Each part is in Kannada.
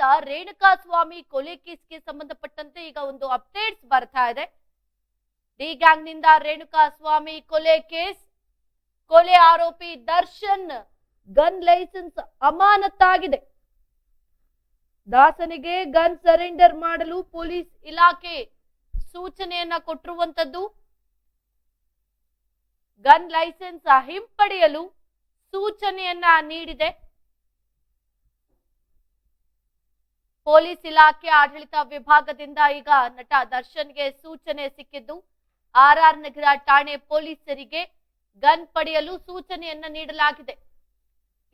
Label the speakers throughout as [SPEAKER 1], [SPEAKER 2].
[SPEAKER 1] ರೇಣುಕಾ ಸ್ವಾಮಿ ಕೊಲೆ ಕೇಸ್ಗೆ ಸಂಬಂಧಪಟ್ಟಂತೆ ಈಗ ಒಂದು ಅಪ್ಡೇಟ್ಸ್ ಬರ್ತಾ ಇದೆ. ಡಿ ಗ್ಯಾಂಗ್ನಿಂದ ರೇಣುಕಾ ಸ್ವಾಮಿ ಕೊಲೆ ಕೇಸ್, ಕೊಲೆ ಆರೋಪಿ ದರ್ಶನ್ ಗನ್ ಲೈಸೆನ್ಸ್ ಅಮಾನತ್ತಾಗಿದೆ. ದಾಸನಿಗೆ ಗನ್ ಸರೆಂಡರ್ ಮಾಡಲು ಪೊಲೀಸ್ ಇಲಾಖೆ ಸೂಚನೆಯನ್ನ ಕೊಟ್ಟಿರುವಂತದ್ದು. ಗನ್ ಲೈಸೆನ್ಸ್ ಹಿಂಪಡೆಯಲು ಸೂಚನೆಯನ್ನ ನೀಡಿದೆ. ಪೊಲೀಸ್ ಇಲಾಖೆ ಆಡಳಿತ ವಿಭಾಗದಿಂದ ಈಗ ನಟ ದರ್ಶನ್ಗೆ ಸೂಚನೆ ಸಿಕ್ಕಿದ್ದು, ಆರ್ ಆರ್ ನಗರ ಠಾಣೆ ಪೊಲೀಸರಿಗೆ ಗನ್ ಪಡೆಯಲು ಸೂಚನೆಯನ್ನ ನೀಡಲಾಗಿದೆ.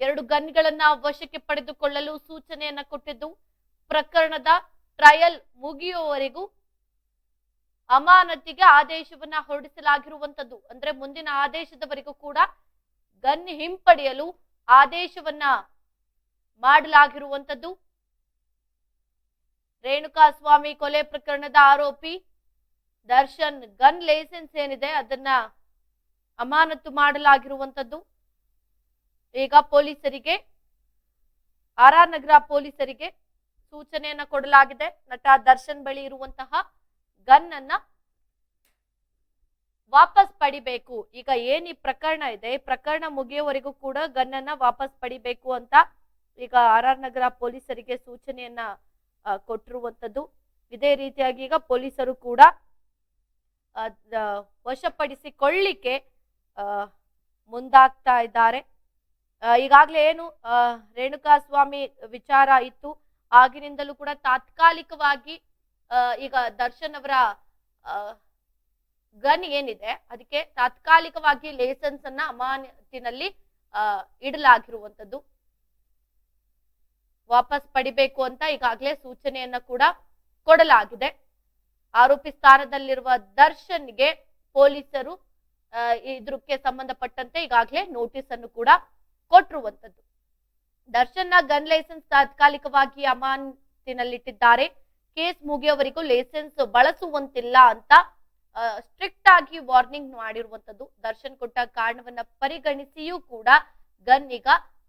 [SPEAKER 1] ಎರಡು ಗನ್ಗಳನ್ನ ವಶಕ್ಕೆ ಪಡೆದುಕೊಳ್ಳಲು ಸೂಚನೆಯನ್ನ ಕೊಟ್ಟಿದ್ದು, ಪ್ರಕರಣದ ಟ್ರಯಲ್ ಮುಗಿಯುವವರೆಗೂ ಅಮಾನತಿಗೆ ಆದೇಶವನ್ನ ಹೊರಡಿಸಲಾಗಿರುವಂತದ್ದು. ಅಂದ್ರೆ ಮುಂದಿನ ಆದೇಶದವರೆಗೂ ಕೂಡ ಗನ್ ಹಿಂಪಡೆಯಲು ಆದೇಶವನ್ನ ಮಾಡಲಾಗಿರುವಂತದ್ದು. ರೇಣುಕಾ ಸ್ವಾಮಿ ಕೊಲೆ ಪ್ರಕರಣದ ಆರೋಪಿ ದರ್ಶನ್ ಗನ್ ಲೈಸೆನ್ಸ್ ಏನಿದೆ ಅದನ್ನ ಅಮಾನತು ಮಾಡಲಾಗಿರುವಂತದ್ದು. ಈಗ ಪೊಲೀಸರಿಗೆ, ಆರ್ ಆರ್ ನಗರ ಪೊಲೀಸರಿಗೆ ಸೂಚನೆಯನ್ನ ಕೊಡಲಾಗಿದೆ. ನಟ ದರ್ಶನ್ ಬಳಿ ಇರುವಂತಹ ಗನ್ ಅನ್ನ ವಾಪಸ್ ಪಡಿಬೇಕು. ಈಗ ಏನ್ ಈ ಪ್ರಕರಣ ಇದೆ? ಈ ಪ್ರಕರಣ ಮುಗಿಯುವವರೆಗೂ ಕೂಡ ಗನ್ ಅನ್ನ ವಾಪಸ್ ಪಡಿಬೇಕು ಅಂತ ಈಗ ಆರ್ ಆರ್ ನಗರ ಪೊಲೀಸರಿಗೆ ಸೂಚನೆಯನ್ನ ಆ, ಕೊಟ್ಟಿರುವಂತದ್ದು ಇದೇ ರೀತಿಯಾಗಿ ಈಗ ಪೊಲೀಸರು ಕೂಡ ವಶಪಡಿಸಿಕೊಳ್ಳಿಕ್ಕೆ ಮುಂದಾಗ್ತಾ ಇದ್ದಾರೆ. ಈಗಾಗಲೇ ಏನು ರೇಣುಕಾಸ್ವಾಮಿ ರೇಣುಕಾ ಸ್ವಾಮಿ ವಿಚಾರ ಇತ್ತು. ಆಗಿನಿಂದಲೂ ಕೂಡ ತಾತ್ಕಾಲಿಕವಾಗಿ ಈಗ ದರ್ಶನ್ ಅವರ ಗನ್ ಏನಿದೆ ಅದಕ್ಕೆ ತಾತ್ಕಾಲಿಕವಾಗಿ ಲೈಸೆನ್ಸ್ ಅನ್ನ ಅಮಾನತಿನಲ್ಲಿ ಇಡಲಾಗಿರುವಂತದ್ದು ವಾಪಸ್ ಪಡಿಬೇಕು ಅಂತ ಈಗಾಗಲೇ ಸೂಚನೆಯನ್ನ ಕೂಡ ಕೊಡಲಾಗಿದೆ. ಆರೋಪಿ ಸ್ಥಾನದಲ್ಲಿರುವ ದರ್ಶನ್ಗೆ ಪೊಲೀಸರು ಇದಕ್ಕೆ ಸಂಬಂಧಪಟ್ಟಂತೆ ಈಗಾಗಲೇ ನೋಟಿಸ್ ಅನ್ನು ಕೂಡ ಕೊಟ್ಟಿರುವಂತದ್ದು ದರ್ಶನ್ನ ಗನ್ ಲೈಸೆನ್ಸ್ ತಾತ್ಕಾಲಿಕವಾಗಿ ಅಮಾನತಿನಲ್ಲಿಟ್ಟಿದ್ದಾರೆ. ಕೇಸ್ ಮುಗಿಯೋವರೆಗೂ ಲೈಸೆನ್ಸ್ ಬಳಸುವಂತಿಲ್ಲ ಅಂತ ಸ್ಟ್ರಿಕ್ಟ್ ಆಗಿ ವಾರ್ನಿಂಗ್ ಮಾಡಿರುವಂತದ್ದು ದರ್ಶನ್ ಕೊಟ್ಟ ಕಾರಣವನ್ನ ಪರಿಗಣಿಸಿಯೂ ಕೂಡ ಗನ್ ಈಗ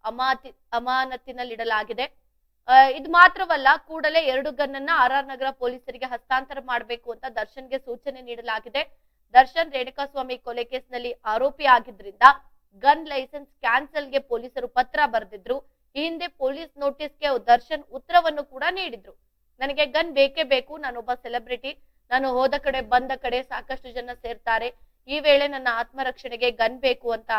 [SPEAKER 1] ಅಮಾತಿ, ಅಮಾನತಿನಲ್ಲಿಡಲಾಗಿದೆ. ಇದು ಮಾತ್ರವಲ್ಲ, ಕೂಡಲೇ ಎರಡು ಗನ್ ಅನ್ನ ಆರ್ ಆರ್ ನಗರ ಪೊಲೀಸರಿಗೆ ಹಸ್ತಾಂತರ ಮಾಡಬೇಕು ಅಂತ ದರ್ಶನ್ಗೆ ಸೂಚನೆ ನೀಡಲಾಗಿದೆ. ದರ್ಶನ್ ರೇಣುಕಾಸ್ವಾಮಿ ಕೊಲೆ ಕೇಸ್ನಲ್ಲಿ ಆರೋಪಿ ಆಗಿದ್ರಿಂದ ಗನ್ ಲೈಸೆನ್ಸ್ ಕ್ಯಾನ್ಸಲ್ಗೆ ಪೊಲೀಸರು ಪತ್ರ ಬರೆದಿದ್ರು. ಈ ಹಿಂದೆ ಪೊಲೀಸ್ ನೋಟಿಸ್ಗೆ ದರ್ಶನ್ ಉತ್ತರವನ್ನು ಕೂಡ ನೀಡಿದ್ರು. ನನಗೆ ಗನ್ ಬೇಕೇ ಬೇಕು, ನಾನೊಬ್ಬ ಸೆಲೆಬ್ರಿಟಿ. ನಾನು ಹೋದ ಕಡೆ ಬಂದ ಕಡೆ ಸಾಕಷ್ಟು ಜನ ಸೇರ್ತಾರೆ. ಈ ವೇಳೆ ನನ್ನ ಆತ್ಮರಕ್ಷಣೆಗೆ ಗನ್ ಬೇಕು ಅಂತ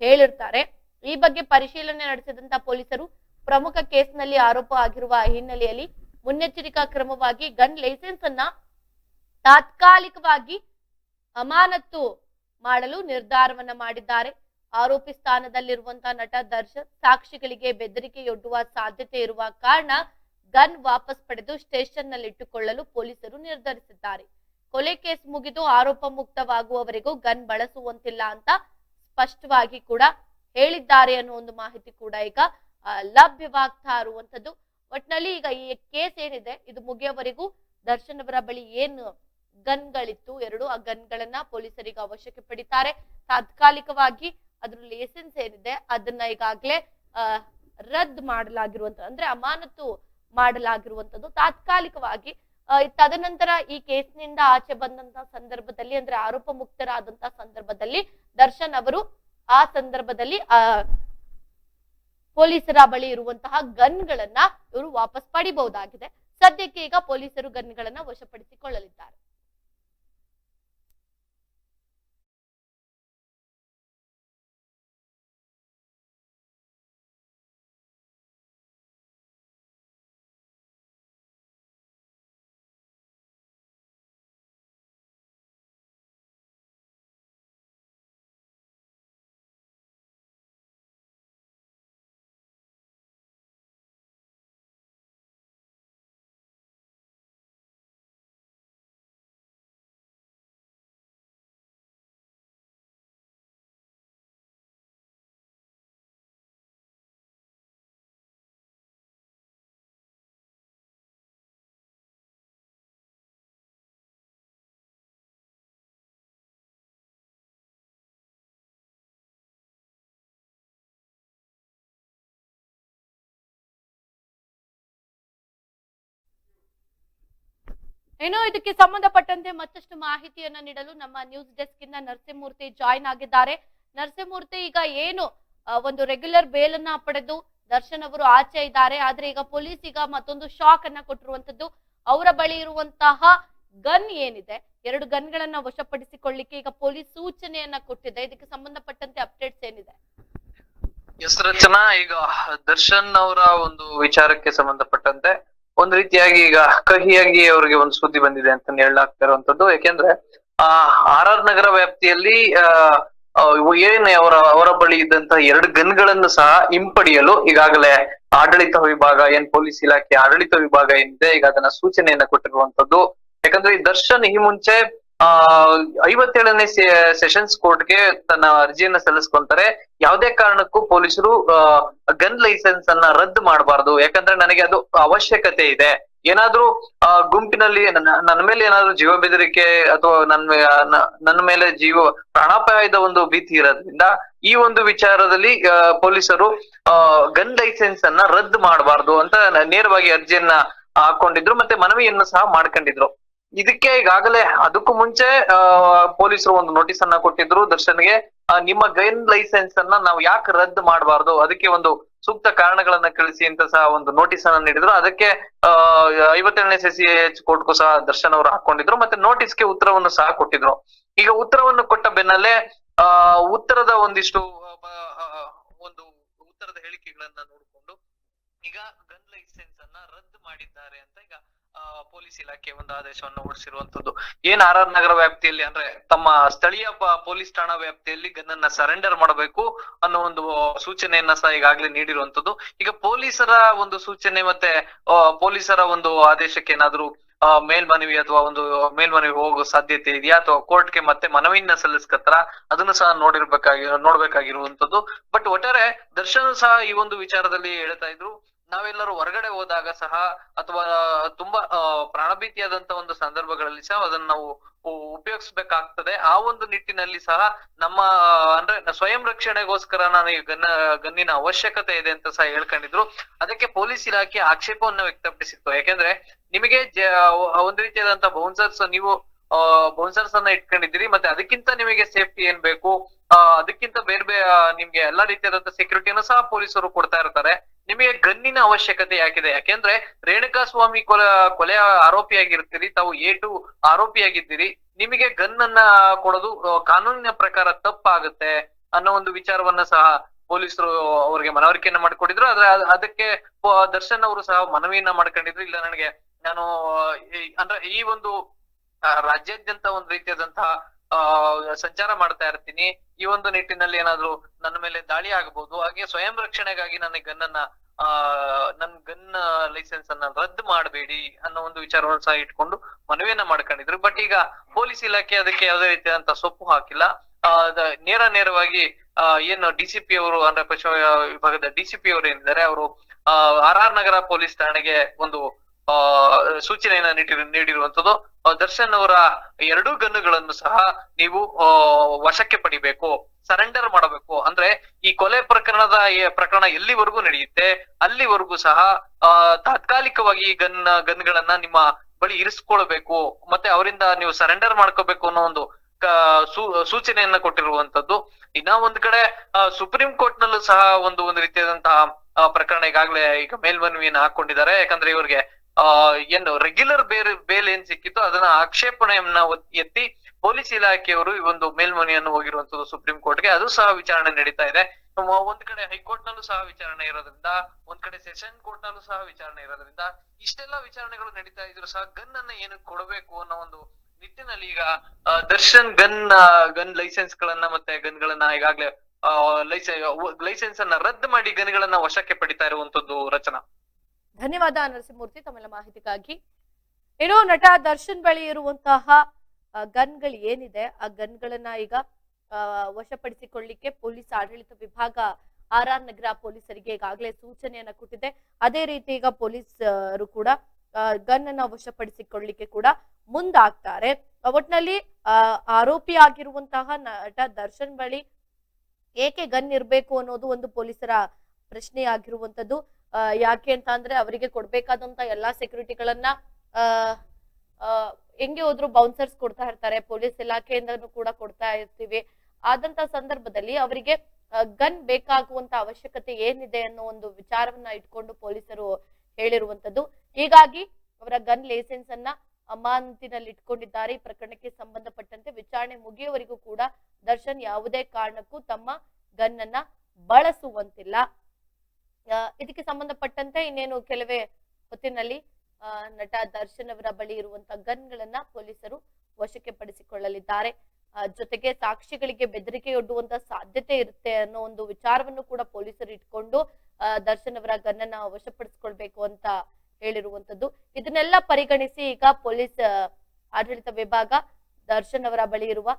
[SPEAKER 1] ಹೇಳಿರ್ತಾರೆ. ಈ ಬಗ್ಗೆ ಪರಿಶೀಲನೆ ನಡೆಸಿದಂತ ಪೊಲೀಸರು ಪ್ರಮುಖ ಕೇಸ್ನಲ್ಲಿ ಆರೋಪ ಆಗಿರುವ ಹಿನ್ನೆಲೆಯಲ್ಲಿ ಮುನ್ನೆಚ್ಚರಿಕಾ ಕ್ರಮವಾಗಿ ಗನ್ ಲೈಸೆನ್ಸ್ ಅನ್ನ ತಾತ್ಕಾಲಿಕವಾಗಿ ಅಮಾನತ್ತು ಮಾಡಲು ನಿರ್ಧಾರವನ್ನ ಮಾಡಿದ್ದಾರೆ. ಆರೋಪಿ ಸ್ಥಾನದಲ್ಲಿರುವಂತಹ ನಟ ದರ್ಶನ್ ಸಾಕ್ಷಿಗಳಿಗೆ ಬೆದರಿಕೆಯೊಡ್ಡುವ ಸಾಧ್ಯತೆ ಇರುವ ಕಾರಣ ಗನ್ ವಾಪಸ್ ಪಡೆದು ಸ್ಟೇಷನ್ನಲ್ಲಿ ಇಟ್ಟುಕೊಳ್ಳಲು ಪೊಲೀಸರು ನಿರ್ಧರಿಸಿದ್ದಾರೆ. ಕೊಲೆ ಕೇಸ್ ಮುಗಿದು ಆರೋಪ ಮುಕ್ತವಾಗುವವರೆಗೂ ಗನ್ ಬಳಸುವಂತಿಲ್ಲ ಅಂತ ಸ್ಪಷ್ಟವಾಗಿ ಕೂಡ ಹೇಳಿದ್ದಾರೆ ಅನ್ನೋ ಒಂದು ಮಾಹಿತಿ ಕೂಡ ಈಗ ಲಭ್ಯವಾಗ್ತಾ ಇರುವಂತದ್ದು ಒಟ್ನಲ್ಲಿ ಈಗ ಈ ಕೇಸ್ ಏನಿದೆ, ಇದು ಮುಗಿಯೋವರೆಗೂ ದರ್ಶನ್ ಅವರ ಬಳಿ ಏನು ಗನ್ಗಳಿತ್ತು, ಎರಡು ಆ ಗನ್ಗಳನ್ನ ಪೊಲೀಸರಿಗೆ ಅವಶ್ಯಕ ಪಡಿತಾರೆ. ತಾತ್ಕಾಲಿಕವಾಗಿ ಅದ್ರ ಲೈಸೆನ್ಸ್ ಏನಿದೆ, ಅದನ್ನ ಈಗಾಗ್ಲೇ ರದ್ದು ಮಾಡಲಾಗಿರುವಂತ ಅಂದ್ರೆ ಅಮಾನತು ಮಾಡಲಾಗಿರುವಂತದ್ದು ತಾತ್ಕಾಲಿಕವಾಗಿ ತದನಂತರ ಈ ಕೇಸ್ನಿಂದ ಆಚೆ ಬಂದಂತ ಸಂದರ್ಭದಲ್ಲಿ, ಅಂದ್ರೆ ಆರೋಪ ಮುಕ್ತರಾದಂತ ಸಂದರ್ಭದಲ್ಲಿ ದರ್ಶನ್ ಅವರು ಆ ಸಂದರ್ಭದಲ್ಲಿ, ಆ ಪೊಲೀಸರ ಬಳಿ ಇರುವಂತಹ ಗನ್ಗಳನ್ನ ಇವರು ವಾಪಸ್ ಪಡಿಬಹುದಾಗಿದೆ. ಸದ್ಯಕ್ಕೆ ಈಗ ಪೊಲೀಸರು ಗನ್ಗಳನ್ನ ವಶಪಡಿಸಿಕೊಳ್ಳಲಿದ್ದಾರೆ. ಇನ್ನು ಇದಕ್ಕೆ ಸಂಬಂಧಪಟ್ಟಂತೆ ಮತ್ತಷ್ಟು ಮಾಹಿತಿಯನ್ನ ನೀಡಲು ನಮ್ಮ ನ್ಯೂಸ್ ಡೆಸ್ಕ್ ಇಂದ ನರಸಿಂಹಮೂರ್ತಿ ಜಾಯ್ನ್ ಆಗಿದ್ದಾರೆ. ನರಸಿಂಹಮೂರ್ತಿ, ಈಗ ಏನು ಒಂದು ರೆಗ್ಯುಲರ್ ಬೇಲ್ ಅನ್ನ ಪಡೆದು ದರ್ಶನ್ ಅವರು ಆಚೆ ಇದ್ದಾರೆ. ಆದ್ರೆ ಈಗ ಪೊಲೀಸ್ ಈಗ ಮತ್ತೊಂದು ಶಾಕ್ ಅನ್ನ ಕೊಟ್ಟಿರುವಂತದ್ದು ಅವರ ಬಳಿ ಇರುವಂತಹ ಗನ್ ಏನಿದೆ, ಎರಡು ಗನ್ಗಳನ್ನ ವಶಪಡಿಸಿಕೊಳ್ಳಿಕ್ಕೆ ಈಗ ಪೊಲೀಸ್ ಸೂಚನೆಯನ್ನ ಕೊಟ್ಟಿದೆ. ಇದಕ್ಕೆ ಸಂಬಂಧಪಟ್ಟಂತೆ ಅಪ್ಡೇಟ್ಸ್ ಏನಿದೆ?
[SPEAKER 2] ಎಸ್ ರಚನಾ, ಈಗ ದರ್ಶನ್ ಅವರ ಒಂದು ವಿಚಾರಕ್ಕೆ ಸಂಬಂಧಪಟ್ಟಂತೆ ಒಂದ್ ರೀತಿಯಾಗಿ ಈಗ ಕಹಿಯಾಗಿ ಅವರಿಗೆ ಒಂದು ಸುದ್ದಿ ಬಂದಿದೆ ಅಂತ ಹೇಳಲಾಗ್ತಾ ಇರುವಂತದ್ದು. ಯಾಕೆಂದ್ರೆ, ಆ ಆರ್ ಆರ್ ನಗರ ವ್ಯಾಪ್ತಿಯಲ್ಲಿ ಏನ್ ಅವರ ಅವರ ಬಳಿ ಇದ್ದಂತಹ ಎರಡು ಗನ್ಗಳನ್ನು ಸಹ ಹಿಂಪಡೆಯಲು ಈಗಾಗಲೇ ಆಡಳಿತ ವಿಭಾಗ, ಏನ್ ಪೊಲೀಸ್ ಇಲಾಖೆ ಆಡಳಿತ ವಿಭಾಗ ಏನಿದೆ, ಈಗ ಅದನ್ನ ಸೂಚನೆಯನ್ನ ಕೊಟ್ಟಿರುವಂತದ್ದು. ಯಾಕಂದ್ರೆ ಈ ದರ್ಶನ್ ಈ ಮುಂಚೆ ಐವತ್ತೇಳನೇ ಸೆಷನ್ಸ್ ಕೋರ್ಟ್ಗೆ ತನ್ನ ಅರ್ಜಿಯನ್ನ ಸಲ್ಲಿಸ್ಕೊಂತಾರೆ. ಯಾವುದೇ ಕಾರಣಕ್ಕೂ ಪೊಲೀಸರು ಗನ್ ಲೈಸೆನ್ಸ್ ಅನ್ನ ರದ್ದು ಮಾಡಬಾರ್ದು. ಯಾಕಂದ್ರೆ ನನಗೆ ಅದು ಅವಶ್ಯಕತೆ ಇದೆ. ಏನಾದ್ರೂ ಗುಂಪಿನಲ್ಲಿ ನನ್ನ ಮೇಲೆ ಏನಾದ್ರೂ ಜೀವ ಬೆದರಿಕೆ ಅಥವಾ ನನ್ನ ನನ್ನ ಮೇಲೆ ಜೀವ ಪ್ರಾಣಾಪಾಯದ ಒಂದು ಭೀತಿ ಇರೋದ್ರಿಂದ ಈ ಒಂದು ವಿಚಾರದಲ್ಲಿ ಪೊಲೀಸರು ಗನ್ ಲೈಸೆನ್ಸ್ ಅನ್ನ ರದ್ದು ಮಾಡಬಾರ್ದು ಅಂತ ನೇರವಾಗಿ ಅರ್ಜಿಯನ್ನ ಹಾಕೊಂಡಿದ್ರು. ಮತ್ತೆ ಮನವಿಯನ್ನು ಸಹ ಮಾಡ್ಕೊಂಡಿದ್ರು. ಇದಕ್ಕೆ ಈಗಾಗಲೇ ಅದಕ್ಕೂ ಮುಂಚೆ ಪೊಲೀಸರು ಒಂದು ನೋಟಿಸ್ ಅನ್ನ ಕೊಟ್ಟಿದ್ರು ದರ್ಶನ್ಗೆ. ನಿಮ್ಮ ಗೈನ್ ಲೈಸೆನ್ಸ್ ಅನ್ನ ನಾವು ಯಾಕೆ ರದ್ದು ಮಾಡಬಾರ್ದು? ಅದಕ್ಕೆ ಒಂದು ಸೂಕ್ತ ಕಾರಣಗಳನ್ನ ಕಳಿಸಿ ಅಂತ ಸಹ ಒಂದು ನೋಟಿಸ್ ಅನ್ನ ನೀಡಿದ್ರು. ಅದಕ್ಕೆ ಐವತ್ತೇಳನೇ ಸಿ ಎಚ್ ಕೋರ್ಟ್ಗೂ ಸಹ ದರ್ಶನ್ ಅವರು ಹಾಕೊಂಡಿದ್ರು ಮತ್ತೆ ನೋಟಿಸ್ಗೆ ಉತ್ತರವನ್ನು ಸಹ ಕೊಟ್ಟಿದ್ರು. ಈಗ ಉತ್ತರವನ್ನು ಕೊಟ್ಟ ಬೆನ್ನಲ್ಲೇ, ಆ, ಉತ್ತರದ ಒಂದಿಷ್ಟು ಒಂದು ಉತ್ತರದ ಹೇಳಿಕೆಗಳನ್ನ ನೋಡಿಕೊಂಡು ಈಗ ಗನ್ ಲೈಸೆನ್ಸ್ ಅನ್ನ ರದ್ದು ಮಾಡಿದ್ದಾರೆ ಅಂತ ಈಗ ಪೊಲೀಸ್ ಇಲಾಖೆ ಒಂದು ಆದೇಶವನ್ನು ಹೊರಡಿಸಿರುವಂತದ್ದು. ಏನ್ ಆರ್ ಆರ್ ನಗರ ವ್ಯಾಪ್ತಿಯಲ್ಲಿ ಅಂದ್ರೆ ತಮ್ಮ ಸ್ಥಳೀಯ ಪೊಲೀಸ್ ಠಾಣಾ ವ್ಯಾಪ್ತಿಯಲ್ಲಿ ಗನ್ನನ್ನ ಸರೆಂಡರ್ ಮಾಡಬೇಕು ಅನ್ನೋ ಒಂದು ಸೂಚನೆಯನ್ನ ಸಹ ಈಗಾಗಲೇ ನೀಡಿರುವಂತದ್ದು. ಈಗ ಪೊಲೀಸರ ಒಂದು ಸೂಚನೆ ಮತ್ತೆ ಪೊಲೀಸರ ಒಂದು ಆದೇಶಕ್ಕೆ ಏನಾದ್ರು ಮೇಲ್ಮನವಿ ಅಥವಾ ಒಂದು ಮೇಲ್ಮನವಿ ಹೋಗೋ ಸಾಧ್ಯತೆ ಇದೆಯಾ? ಅಥವಾ ಕೋರ್ಟ್ಗೆ ಮತ್ತೆ ಮನವಿಯನ್ನ ಸಲ್ಲಿಸ್ಕತ್ತರ ಅದನ್ನು ಸಹ ನೋಡಿರ್ಬೇಕಾಗಿ, ನೋಡ್ಬೇಕಾಗಿರುವಂತದ್ದು. ಬಟ್ ಒಟ್ಟಾರೆ ದರ್ಶನ್ ಸಹ ಈ ಒಂದು ವಿಚಾರದಲ್ಲಿ ಹೇಳ್ತಾ ಇದ್ರು. ನಾವೆಲ್ಲರೂ ಹೊರಗಡೆ ಹೋದಾಗ ಸಹ ಅಥವಾ ತುಂಬಾ ಪ್ರಾಣಭೀತಿಯಾದಂತಹ ಪ್ರಾಣಭೀತಿಯಾದಂತ ಒಂದು ಸಂದರ್ಭಗಳಲ್ಲಿ ಸಹ ಅದನ್ನ ನಾವು ಉಪಯೋಗಿಸ್ಬೇಕಾಗ್ತದೆ. ಆ ಒಂದು ನಿಟ್ಟಿನಲ್ಲಿ ಸಹ ನಮ್ಮ ಅಂದ್ರೆ ಸ್ವಯಂ ರಕ್ಷಣೆಗೋಸ್ಕರ ನಾನು ಈ ಗನ್ನ, ಗನ್ನಿನ ಅವಶ್ಯಕತೆ ಇದೆ ಅಂತ ಸಹ ಹೇಳ್ಕೊಂಡಿದ್ರು. ಅದಕ್ಕೆ ಪೊಲೀಸ್ ಇಲಾಖೆ ಆಕ್ಷೇಪವನ್ನು ವ್ಯಕ್ತಪಡಿಸಿತ್ತು. ಯಾಕೆಂದ್ರೆ ನಿಮಗೆ ಒಂದು ಒಂದ್ ರೀತಿಯಾದಂತ ಬೌನ್ಸರ್ಸ್ ನೀವು ಬೌನ್ಸರ್ಸ್ ಅನ್ನ ಇಟ್ಕೊಂಡಿದ್ದೀರಿ, ಮತ್ತೆ ಅದಕ್ಕಿಂತ ನಿಮಗೆ ಸೇಫ್ಟಿ ಏನ್ ಬೇಕು? ಅದಕ್ಕಿಂತ ಬೇರೆ ಬೇರೆ ನಿಮ್ಗೆ ಎಲ್ಲಾ ರೀತಿಯಾದಂತ ಸೆಕ್ಯೂರಿಟಿಯನ್ನು ಸಹ ಪೊಲೀಸರು ಕೊಡ್ತಾ ಇರ್ತಾರೆ. ನಿಮಗೆ ಗನ್ನಿನ ಅವಶ್ಯಕತೆ ಯಾಕಿದೆ? ಯಾಕೆಂದ್ರೆ ರೇಣುಕಾ ಸ್ವಾಮಿ ಕೊಲೆ ಕೊಲೆ ಆರೋಪಿಯಾಗಿರ್ತೀರಿ, ತಾವು ಎ ಟು ಆರೋಪಿಯಾಗಿದ್ದೀರಿ. ನಿಮಗೆ ಗನ್ ಅನ್ನ ಕೊಡೋದು ಕಾನೂನಿನ ಪ್ರಕಾರ ತಪ್ಪಾಗುತ್ತೆ ಅನ್ನೋ ಒಂದು ವಿಚಾರವನ್ನ ಸಹ ಪೊಲೀಸರು ಅವ್ರಿಗೆ ಮನವರಿಕೆಯನ್ನ ಮಾಡ್ಕೊಂಡಿದ್ರು ಆದ್ರೆ ಅದಕ್ಕೆ ದರ್ಶನ್ ಅವರು ಸಹ ಮನವಿಯನ್ನ ಮಾಡ್ಕೊಂಡಿದ್ರು. ಇಲ್ಲ, ನನಗೆ, ನಾನು ಅಂದ್ರೆ ಈ ಒಂದು ರಾಜ್ಯಾದ್ಯಂತ ಒಂದ್ ರೀತಿಯಾದಂತಹ ಸಂಚಾರ ಮಾಡ್ತಾ ಇರ್ತೀನಿ. ಈ ಒಂದು ನಿಟ್ಟಿನಲ್ಲಿ ಏನಾದ್ರು ನನ್ನ ಮೇಲೆ ದಾಳಿ ಆಗಬಹುದು ಹಾಗೆ ಸ್ವಯಂ ರಕ್ಷಣೆಗಾಗಿ ನನ್ನ ಗನ್ನನ್ನ, ಆ, ನನ್ ಗನ್ ಲೈಸೆನ್ಸ್ ಅನ್ನ ರದ್ದು ಮಾಡಬೇಡಿ ಅನ್ನೋ ಒಂದು ವಿಚಾರವನ್ನು ಸಹ ಇಟ್ಕೊಂಡು ಮನವಿಯನ್ನ ಮಾಡ್ಕೊಂಡಿದ್ರು. ಬಟ್ ಈಗ ಪೊಲೀಸ್ ಇಲಾಖೆ ಅದಕ್ಕೆ ಯಾವುದೇ ರೀತಿಯಾದಂತಹ ಸೊಪ್ಪು ಹಾಕಿಲ್ಲ. ನೇರ ನೇರವಾಗಿ ಏನು ಡಿಸಿಪಿ ಅವರು ಅಂದ್ರೆ ಪಶ್ಚಿಮ ವಿಭಾಗದ ಡಿಸಿಪಿ ಅವರು ಏನಿದ್ದಾರೆ, ಅವರು ಆರ್ ಆರ್ ನಗರ ಪೊಲೀಸ್ ಠಾಣೆಗೆ ಒಂದು ಆ ಸೂಚನೆಯನ್ನ ನೀಡಿ ನೀಡಿರುವಂತದ್ದು ದರ್ಶನ್ ಅವರ ಎರಡೂ ಗನ್ನುಗಳನ್ನು ಸಹ ನೀವು ವಶಕ್ಕೆ ಪಡಿಬೇಕು, ಸರೆಂಡರ್ ಮಾಡಬೇಕು. ಅಂದ್ರೆ ಈ ಕೊಲೆ ಪ್ರಕರಣದ ಪ್ರಕರಣ ಎಲ್ಲಿವರೆಗೂ ನಡೆಯುತ್ತೆ, ಅಲ್ಲಿವರೆಗೂ ಸಹ ತಾತ್ಕಾಲಿಕವಾಗಿ ಈ ಗನ್, ಗನ್ಗಳನ್ನ ನಿಮ್ಮ ಬಳಿ ಇರಿಸ್ಕೊಳ್ಬೇಕು, ಮತ್ತೆ ಅವರಿಂದ ನೀವು ಸರೆಂಡರ್ ಮಾಡ್ಕೋಬೇಕು ಅನ್ನೋ ಒಂದು ಸೂಚನೆಯನ್ನ ಕೊಟ್ಟಿರುವಂತದ್ದು ಇನ್ನ ಒಂದ್ ಕಡೆ ಸುಪ್ರೀಂ ಕೋರ್ಟ್ ನಲ್ಲೂ ಸಹ ಒಂದು ಒಂದು ರೀತಿಯಾದಂತಹ ಪ್ರಕರಣ ಈಗಾಗಲೇ ಈಗ ಮೇಲ್ಮನವಿಯನ್ನು ಹಾಕೊಂಡಿದ್ದಾರೆ. ಯಾಕಂದ್ರೆ ಇವ್ರಿಗೆ ಏನು ರೆಗ್ಯುಲರ್ ಬೇರೆ, ಬೇಲ್ ಏನ್ ಸಿಕ್ಕಿತ್ತು ಅದನ್ನ ಆಕ್ಷೇಪಣೆಯನ್ನ ಎತ್ತಿ ಪೊಲೀಸ್ ಇಲಾಖೆಯವರು ಈ ಒಂದು ಮೇಲ್ಮನೆಯನ್ನು ಹೋಗಿರುವಂತದ್ದು ಸುಪ್ರೀಂ ಕೋರ್ಟ್ಗೆ, ಅದು ಸಹ ವಿಚಾರಣೆ ನಡೀತಾ ಇದೆ. ಒಂದ್ ಕಡೆ ಹೈಕೋರ್ಟ್ ನಲ್ಲೂ ಸಹ ವಿಚಾರಣೆ ಇರೋದ್ರಿಂದ, ಒಂದ್ ಕಡೆ ಸೆಷನ್ ಕೋರ್ಟ್ ನಲ್ಲೂ ಸಹ ವಿಚಾರಣೆ ಇರೋದ್ರಿಂದ, ಇಷ್ಟೆಲ್ಲಾ ವಿಚಾರಣೆಗಳು ನಡೀತಾ ಇದ್ರು ಸಹ ಗನ್ ಅನ್ನ ಏನಕ್ಕೆ ಕೊಡಬೇಕು ಅನ್ನೋ ಒಂದು ನಿಟ್ಟಿನಲ್ಲಿ ಈಗ ದರ್ಶನ್ ಗನ್ ಗನ್ ಲೈಸೆನ್ಸ್ ಗಳನ್ನ ಮತ್ತೆ ಗನ್ ಗಳನ್ನ ಈಗಾಗ್ಲೇ ಲೈಸೆನ್ಸ್ ಅನ್ನ ರದ್ದು ಮಾಡಿ ಗನ್ ಗಳನ್ನ ವಶಕ್ಕೆ ಪಡಿತಾ ಇರುವಂತದ್ದು ರಚನಾ.
[SPEAKER 1] ಧನ್ಯವಾದ ನರಸಿಂಹಮೂರ್ತಿ ತಮ್ಮೆಲ್ಲ ಮಾಹಿತಿಗಾಗಿ. ಏನೋ ನಟ ದರ್ಶನ್ ಬಳಿ ಇರುವಂತಹ ಗನ್ಗಳು ಏನಿದೆ, ಆ ಗನ್ಗಳನ್ನ ಈಗ ವಶಪಡಿಸಿಕೊಳ್ಳಿಕ್ಕೆ ಪೊಲೀಸ್ ಆಡಳಿತ ವಿಭಾಗ ಆರ್ ಆರ್ ನಗರ ಪೊಲೀಸರಿಗೆ ಈಗಾಗಲೇ ಸೂಚನೆಯನ್ನ ಕೊಟ್ಟಿದೆ. ಅದೇ ರೀತಿ ಈಗ ಪೊಲೀಸರು ಕೂಡ ಗನ್ ಅನ್ನ ವಶಪಡಿಸಿಕೊಳ್ಳಿಕ್ಕೆ ಕೂಡ ಮುಂದಾಗ್ತಾರೆ. ಒಟ್ನಲ್ಲಿ ಆರೋಪಿ ಆಗಿರುವಂತಹ ನಟ ದರ್ಶನ್ ಬಳಿ ಏಕೆ ಗನ್ ಇರಬೇಕು ಅನ್ನೋದು ಒಂದು ಪೊಲೀಸರ ಪ್ರಶ್ನೆ ಆಗಿರುವಂತದ್ದು ಯಾಕೆ ಅಂತ ಅಂದ್ರೆ ಅವರಿಗೆ ಕೊಡ್ಬೇಕಾದಂತ ಎಲ್ಲಾ ಸೆಕ್ಯೂರಿಟಿಗಳನ್ನ ಹೆಂಗೆ ಹೋದ್ರು ಬೌನ್ಸರ್ಸ್ ಕೊಡ್ತಾ ಇರ್ತಾರೆ, ಪೊಲೀಸ್ ಇಲಾಖೆಯಿಂದನೂ ಕೂಡ ಕೊಡ್ತಾ ಇರ್ತೀವಿ. ಆದಂತ ಸಂದರ್ಭದಲ್ಲಿ ಅವರಿಗೆ ಗನ್ ಬೇಕಾಗುವಂತ ಅವಶ್ಯಕತೆ ಏನಿದೆ ಅನ್ನೋ ಒಂದು ವಿಚಾರವನ್ನ ಇಟ್ಕೊಂಡು ಪೊಲೀಸರು ಹೇಳಿರುವಂತದ್ದು. ಹೀಗಾಗಿ ಅವರ ಗನ್ ಲೈಸೆನ್ಸ್ ಅನ್ನ ಅಮಾನತಿನಲ್ಲಿ ಇಟ್ಕೊಂಡಿದ್ದಾರೆ. ಈ ಪ್ರಕರಣಕ್ಕೆ ಸಂಬಂಧಪಟ್ಟಂತೆ ವಿಚಾರಣೆ ಮುಗಿಯುವವರೆಗೂ ಕೂಡ ದರ್ಶನ್ ಯಾವುದೇ ಕಾರಣಕ್ಕೂ ತಮ್ಮ ಗನ್ ಅನ್ನ ಬಳಸುವಂತಿಲ್ಲ. ಇದಕ್ಕೆ ಸಂಬಂಧಪಟ್ಟಂತೆ ಇನ್ನೇನು ಕೆಲವೇ ಹೊತ್ತಿನಲ್ಲಿ ನಟ ದರ್ಶನ್ ಅವರ ಬಳಿ ಇರುವಂತ ಗನ್ಗಳನ್ನ ಪೊಲೀಸರು ವಶಕ್ಕೆ ಪಡಿಸಿಕೊಳ್ಳಲಿದ್ದಾರೆ. ಜೊತೆಗೆ ಸಾಕ್ಷಿಗಳಿಗೆ ಬೆದರಿಕೆಯೊಡ್ಡುವಂತ ಸಾಧ್ಯತೆ ಇರುತ್ತೆ ಅನ್ನೋ ಒಂದು ವಿಚಾರವನ್ನು ಕೂಡ ಪೊಲೀಸರು ಇಟ್ಕೊಂಡು ದರ್ಶನ್ ಅವರ ಗನ್ನನ್ನ ವಶಪಡಿಸಿಕೊಳ್ಬೇಕು ಅಂತ ಹೇಳಿರುವಂತದ್ದು. ಇದನ್ನೆಲ್ಲ ಪರಿಗಣಿಸಿ ಈಗ ಪೊಲೀಸ್ ಆಡಳಿತ ವಿಭಾಗ ದರ್ಶನ್ ಅವರ ಬಳಿ ಇರುವ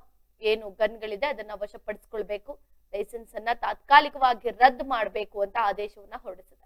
[SPEAKER 1] ಏನು ಗನ್ಗಳಿದೆ ಅದನ್ನ ವಶಪಡಿಸಿಕೊಳ್ಬೇಕು. ಲೈಸೆನ್ಸ್ ಅನ್ನ ತಾತ್ಕಾಲಿಕವಾಗಿ ರದ್ದು ಮಾಡಬೇಕು ಅಂತ ಆದೇಶವನ್ನ ಹೊರಡಿಸಿದೆ